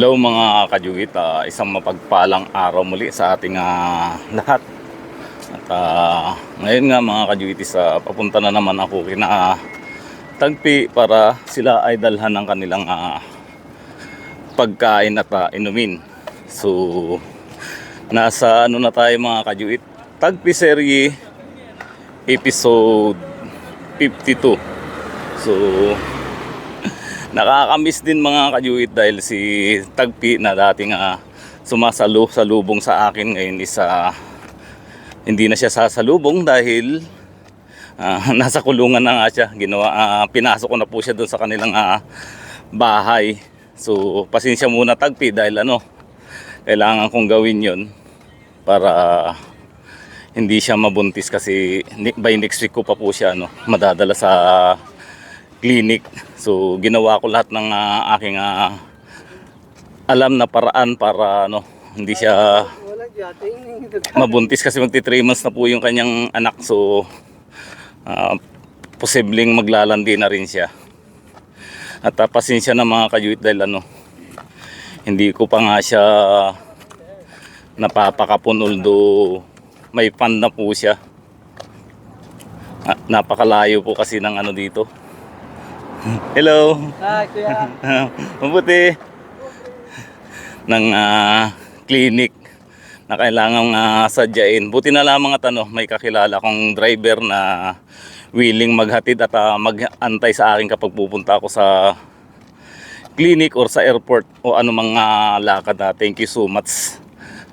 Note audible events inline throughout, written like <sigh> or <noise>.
Hello mga kajuit, Ah, isang mapagpalang araw muli sa ating ah, lahat. At ah, ngayon nga mga kajuitis, ah, papunta na naman ako kina ah, Tagpi para sila ay dalhan ng kanilang ah, pagkain at ah, inumin. So, nasa ano na tayo mga kajuit? Tagpi serye episode 52. So, Nakakamiss din mga kajuit dahil si Tagpi na dating uh, sumasalo sa lubong sa akin ngayon is ah, hindi na siya sasalubong dahil ah, <laughs> nasa kulungan na nga siya. Ginawa, ah, pinasok ko na po siya doon sa kanilang ah, bahay. So pasensya muna Tagpi dahil ano, kailangan kong gawin yon para hindi siya mabuntis kasi by next week ko pa po siya ano, madadala sa clinic. So ginawa ko lahat ng ah, aking ah, alam na paraan para ano, hindi siya <laughs> mabuntis kasi magti 3 months na po yung kanyang anak. So ah, posibleng maglalandi na rin siya. At uh, pasensya na mga kajuit dahil ano, hindi ko pa nga siya napapakapon although may fan na po siya. Ah, napakalayo po kasi ng ano dito. Hello. Ah, kuya. <laughs> Mabuti. Ng ah, clinic na kailangang ah, sadyain. Buti na lamang at ano, may kakilala kong driver na willing maghatid at ah, mag-antay sa akin kapag pupunta ako sa clinic or sa airport o anumang ah, lakad na. Thank you so much,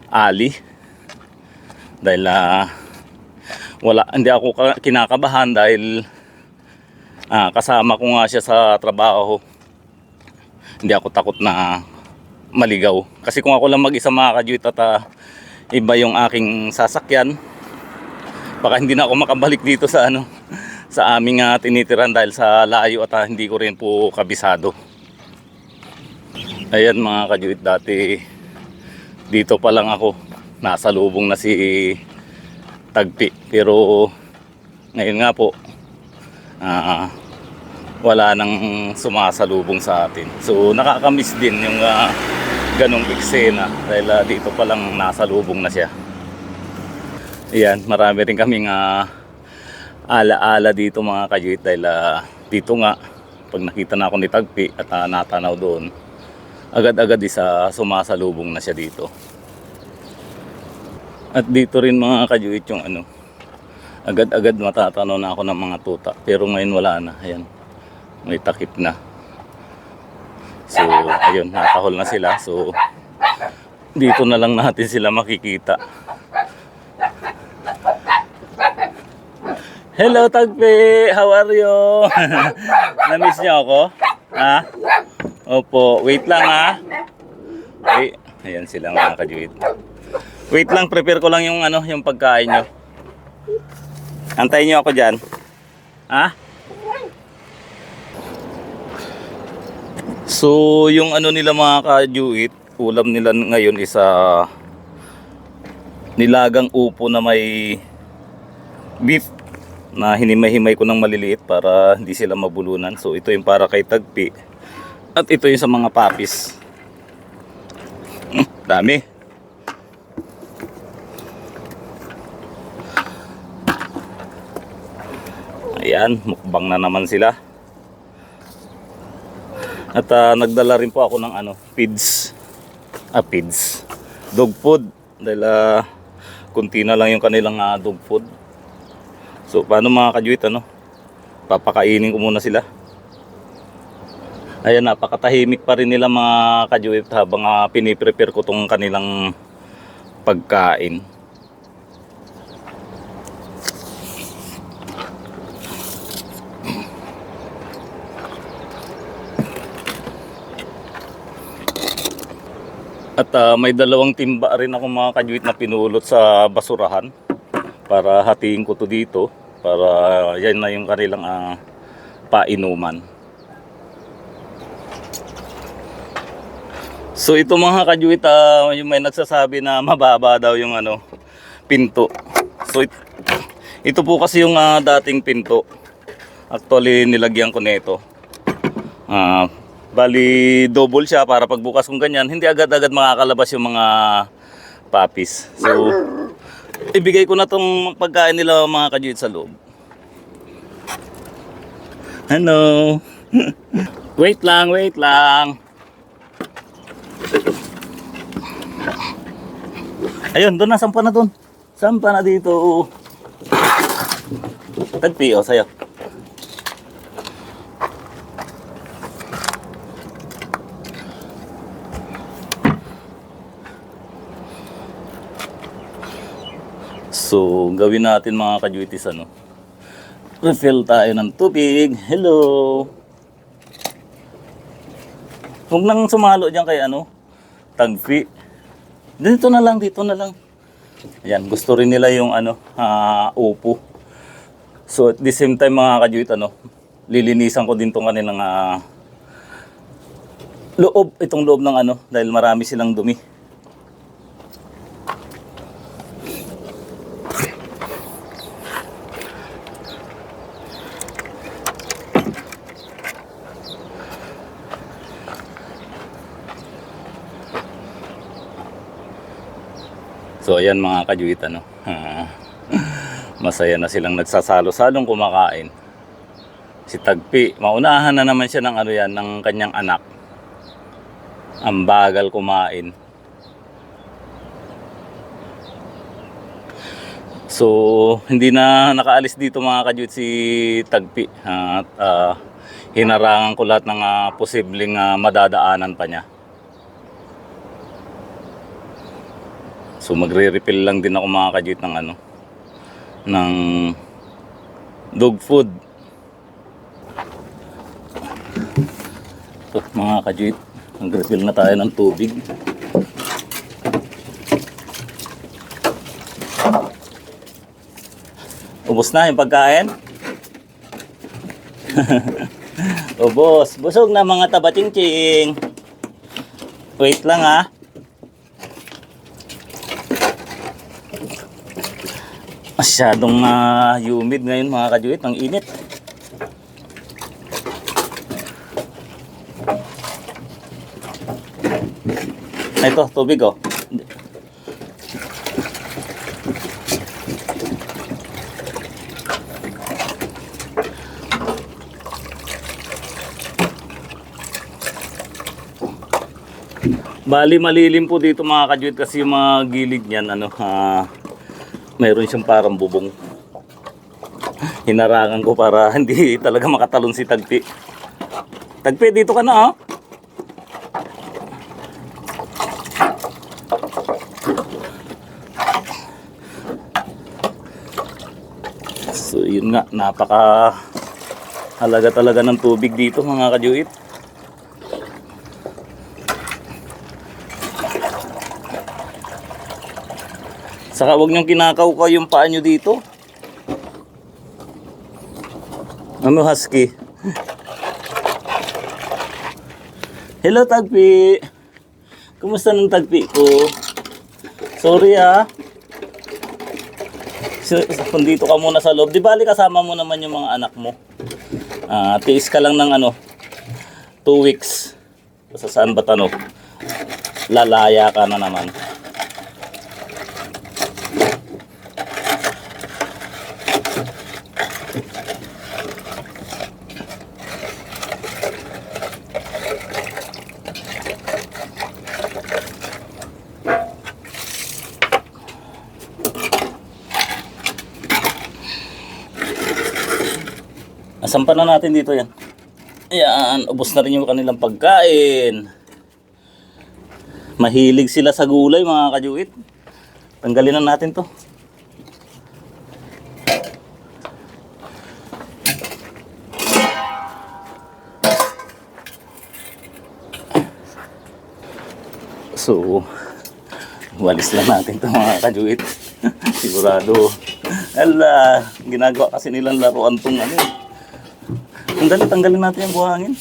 Ali. Dahil ah, wala, hindi ako ka- kinakabahan dahil Ah, kasama ko nga siya sa trabaho. Hindi ako takot na maligaw. Kasi kung ako lang mag-isa mga kajuit at ah, iba yung aking sasakyan, baka hindi na ako makabalik dito sa ano sa aming ah, tinitiran dahil sa layo at ah, hindi ko rin po kabisado. Ayan mga kajuit dati dito pa lang ako nasa lubong na si Tagpi pero ngayon nga po ah, wala nang sumasalubong sa atin. So nakakamiss din yung ah, ganong eksena dahil ah, dito pa lang nasa lubong na siya. Ayan, marami rin kaming ah, ala-ala dito mga kajuit dahil ah, dito nga pag nakita na ako ni Tagpi at ah, natanaw doon agad-agad isa sumasalubong na siya dito. At dito rin mga kajuit yung ano agad-agad matatanaw na ako ng mga tuta. Pero ngayon wala na. Ayan. May takip na. So, ayun, natahol na sila. So, dito na lang natin sila makikita. Hello, Tagpi! How are you? <laughs> Na-miss niyo ako? Ha? Opo. Wait lang, ha? Wait. Ayan sila mga kajuit. Wait lang, prepare ko lang yung ano, yung pagkain nyo. Antayin niyo ako dyan. Ha? So, yung ano nila mga kajuit, ulam nila ngayon is ah, nilagang upo na may beef na hinimay-himay ko ng maliliit para hindi sila mabulunan. So, ito yung para kay Tagpi. At ito yung sa mga papis. Hmm, dami. Ayan, mukbang na naman sila. At ah, nagdala rin po ako ng ano, feeds. Ah, feeds. Dog food. Dahil ah, kunti na lang yung kanilang ah, dog food. So, paano mga kajuit, ano? Papakainin ko muna sila. Ayan, napakatahimik pa rin nila mga kajuit habang ah, piniprepare ko tong kanilang pagkain. At ah, may dalawang timba rin ako mga kajuit na pinulot sa basurahan para hatiin ko to dito para yan na yung kanilang ah, painuman. So ito mga kajuit, ah, yung may nagsasabi na mababa daw yung ano pinto. So it- ito po kasi yung ah, dating pinto. Actually nilagyan ko nito. Ah, Bali, double siya para pagbukas kong ganyan, hindi agad-agad makakalabas yung mga puppies. So, ibigay ko na tong pagkain nila mga kajuit sa loob. Hello. <laughs> wait lang, wait lang. Ayun, doon na, sampa na doon. Sampa na dito. Tagpi, o, sa'yo. So, gawin natin mga kajuitis ano. Refill tayo ng tubig. Hello. Huwag nang sumalo dyan kay ano, tagpi. Dito na lang, dito na lang. Ayan, gusto rin nila yung ano, ah, upo. So at the same time mga kajuit ano, lilinisan ko din tong kanilang ah, loob, itong loob ng ano, dahil marami silang dumi. So ayan mga kajuit ano. ah, <laughs> masaya na silang nagsasalo-salong kumakain. Si Tagpi, maunahan na naman siya ng ano yan, ng kanyang anak. Ang bagal kumain. So, hindi na nakaalis dito mga kajuit si Tagpi. At ah, hinarangan ko lahat ng ah, posibleng ah, madadaanan pa niya. So magre-refill lang din ako mga kajit ng ano ng dog food. So, mga kajit, mag-refill na tayo ng tubig. Ubus na yung pagkain? <laughs> Ubos. Busog na mga tabatingching. Wait lang ah. Masyadong ah, humid ngayon mga kajuit, ang init. Ito, tubig oh. Bali malilim po dito mga kajuit kasi yung mga gilid niyan ano ah, mayroon siyang parang bubong. Hinarangan ko para <laughs> hindi talaga makatalon si Tagpi. Tagpi, dito ka na oh. So yun nga, napaka halaga talaga ng tubig dito mga kajuit. Saka huwag niyong kinakaukaw yung paa niyo dito. Ano husky? Hello Tagpi. Kumusta ng Tagpi ko? Sorry ah. Kung dito ka muna sa loob, di bali kasama mo naman yung mga anak mo. Ah, tiis ka lang ng ano, two weeks. Sa saan ba tanong? Lalaya ka na naman. Asampan na natin dito yan. Ayan, ubos na rin yung kanilang pagkain. Mahilig sila sa gulay mga kajuit. Tanggalin na natin to. So, walis lang natin to mga kajuit. <laughs> Sigurado. Ala, ginagawa kasi nilang laruan tong ano eh. Ang dali, tanggalin natin yung buhangin.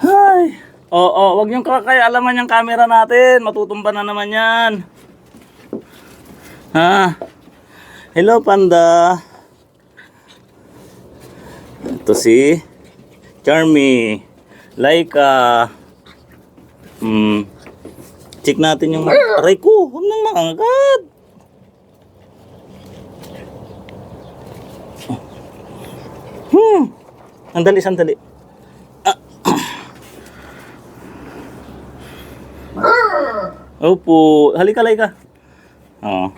Ay. Oo, oh, wag yung kakayaalaman yung camera natin. Matutumba na naman yan. Ha? Hello, Panda. Ito si Charmy. Laika. Hmm. Check natin yung... Aray ko, huwag nang maangkat. Hmm. Sandali, sandali. Opo. Halika, Laika. Oo.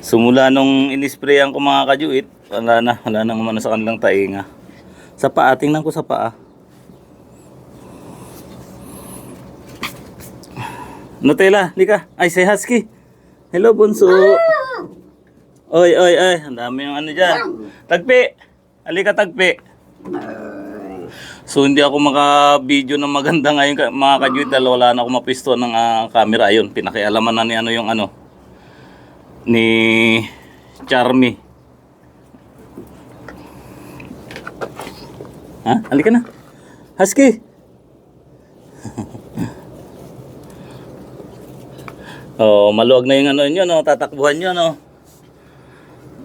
Sumula nung inisprayan ko mga kajuit, wala na, wala nang umano sa kanilang tainga. Sa paa, tingnan ko sa paa. Nutella, lika. Ay, say husky. Hello, bunso. Oy, oy, oy. Ang dami yung ano dyan. Tagpi. Halika, tagpi. So hindi ako maka-video ng maganda ngayon mga kajuit dahil wala na ako mapisto ng ah, camera. Ayun, pinakialaman na ni ano yung ano ni Charmy. Ha? Halika na. Husky. <laughs> oh, maluwag na yung ano nyo, no? Tatakbuhan nyo, no?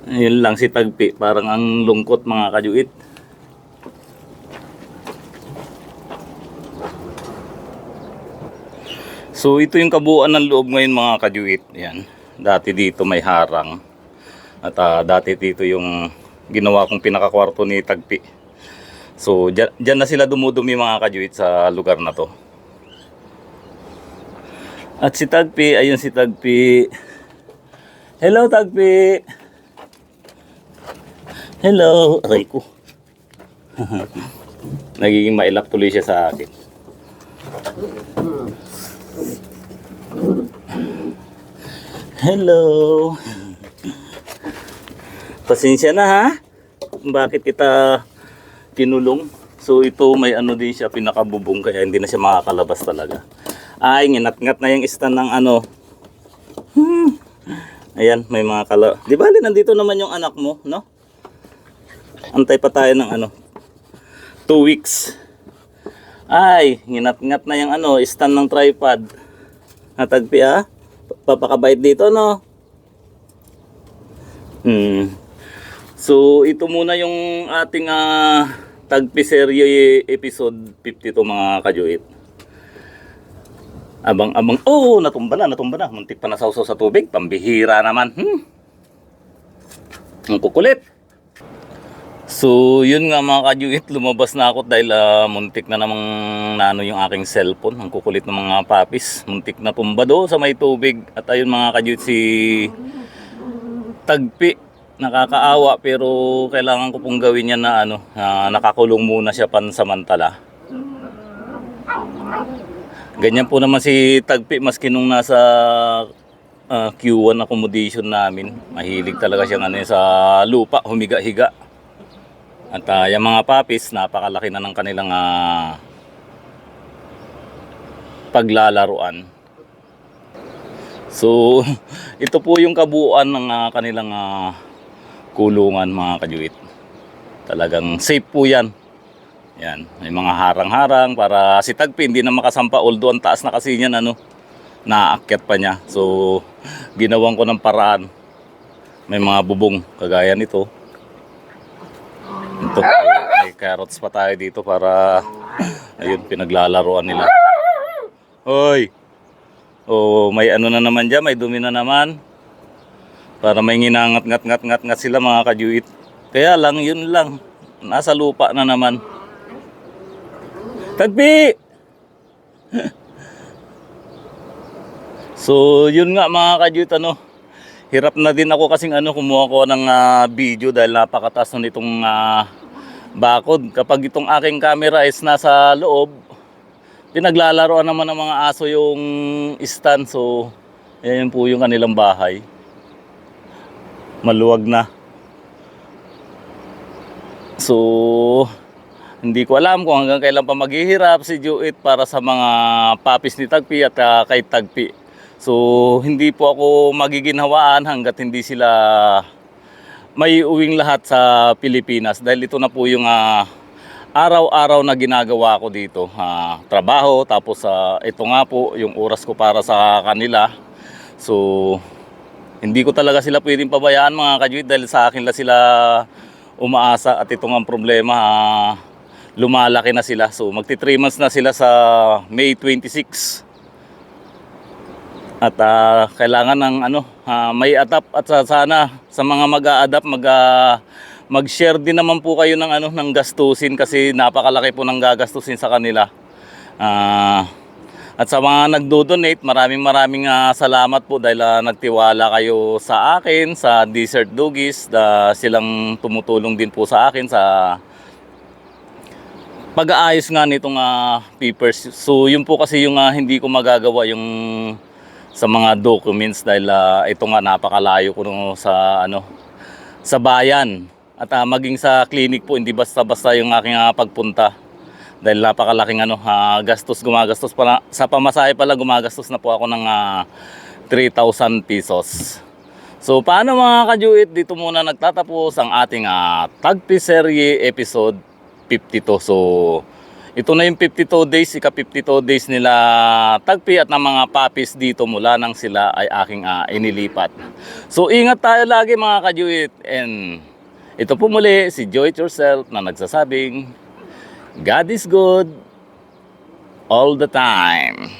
Yun lang si Tagpi. Parang ang lungkot mga kajuit. So ito yung kabuuan ng loob ngayon mga kajuit. Yan. Dati dito may harang. At ah, dati dito yung ginawa kong pinakakwarto ni Tagpi. So dyan, dyan na sila dumudumi mga kajuit sa lugar na to. At si Tagpi, ayun si Tagpi. Hello Tagpi. Hello. Aray ko. <laughs> Nagiging mailap tuloy siya sa akin. Hello. Pasensya na ha. Bakit kita kinulong? So ito may ano din siya pinakabubong kaya hindi na siya makakalabas talaga. Ay, nginat-ngat na yung stand ng ano. Hmm. Ayan, may mga kala. Di ba, nandito naman yung anak mo, no? Antay pa tayo ng ano. Two weeks. Ay, nginat-ngat na yung ano, stand ng tripod. Natagpi ah. Papakabait dito, no? Hmm. So, ito muna yung ating ah, tagpi serye episode 52 mga kajuit. Abang-abang, oh, natumba na, natumba na. Muntik pa nasawsaw sa tubig. Pambihira naman. Hmm. Ang kukulit. So, yun nga mga kajuit, lumabas na ako dahil ah, muntik na namang nano yung aking cellphone. Ang kukulit ng mga papis. Muntik na tumba do sa may tubig. At ayun mga kajuit, si Tagpi. Nakakaawa pero kailangan ko pong gawin yan na ano, na nakakulong muna siya pansamantala. Ganyan po naman si Tagpi maski nung nasa ah, Q1 accommodation namin. Mahilig talaga siyang ano, sa lupa, humiga-higa. At ah, yung mga papis, napakalaki na ng kanilang ah, paglalaruan. So, <laughs> ito po yung kabuuan ng ah, kanilang ah, kulungan mga kajuit. Talagang safe po yan. Yan, may mga harang-harang para si Tagpi hindi na makasampa although ang taas na kasi niyan ano, naakyat pa niya. So, ginawan ko ng paraan. May mga bubong kagaya nito. Ito, may carrots pa tayo dito para ayun pinaglalaroan nila. Hoy. Oh, may ano na naman diyan, may dumi na naman. Para may nginangat-ngat-ngat-ngat sila mga kajuit. Kaya lang, yun lang. Nasa lupa na naman. Tagpi! <laughs> so, yun nga mga kajuit, ano. Hirap na din ako kasing ano, kumuha ko ng ah, video dahil napakataas na nitong ah, bakod. Kapag itong aking camera is nasa loob, pinaglalaroan naman ng mga aso yung stand. So, yan po yung kanilang bahay. Maluwag na. So, hindi ko alam kung hanggang kailan pa maghihirap si Juit para sa mga papis ni Tagpi at ah, kay Tagpi. So, hindi po ako magiginhawaan hanggat hindi sila may uwing lahat sa Pilipinas dahil ito na po yung ah, araw-araw na ginagawa ko dito. Ah, trabaho, tapos ah, ito nga po yung oras ko para sa kanila. So, Hindi ko talaga sila pwedeng pabayaan mga kajuit dahil sa akin lang sila umaasa at ito nga ang problema ah, lumalaki na sila. So magti 3 months na sila sa May 26. At ah, kailangan ng ano, ah, may atap at sa- sana sa mga mag-a-adapt mag ah, mag-share din naman po kayo ng ano ng gastusin kasi napakalaki po ng gagastusin sa kanila. Ah, at sa mga nagdo-donate, maraming maraming ah, salamat po dahil ah, nagtiwala kayo sa akin, sa Desert Doggies, da, silang tumutulong din po sa akin sa pag-aayos nga nitong ah, papers. So yun po kasi yung ah, hindi ko magagawa yung sa mga documents dahil ah, ito nga napakalayo ko no sa ano sa bayan at ah, maging sa clinic po hindi basta-basta yung aking ah, pagpunta dahil napakalaking ano ah, gastos gumagastos pala sa pamasahe pala gumagastos na po ako ng ah, 3,000 pesos. So paano mga kajuit dito muna nagtatapos ang ating uh, tagpiserye episode 52. So ito na yung 52 days, ika 52 days nila tagpi at ng mga papis dito mula nang sila ay aking ah, inilipat. So ingat tayo lagi mga kajuit and ito po muli si Joy Yourself na nagsasabing God is good all the time.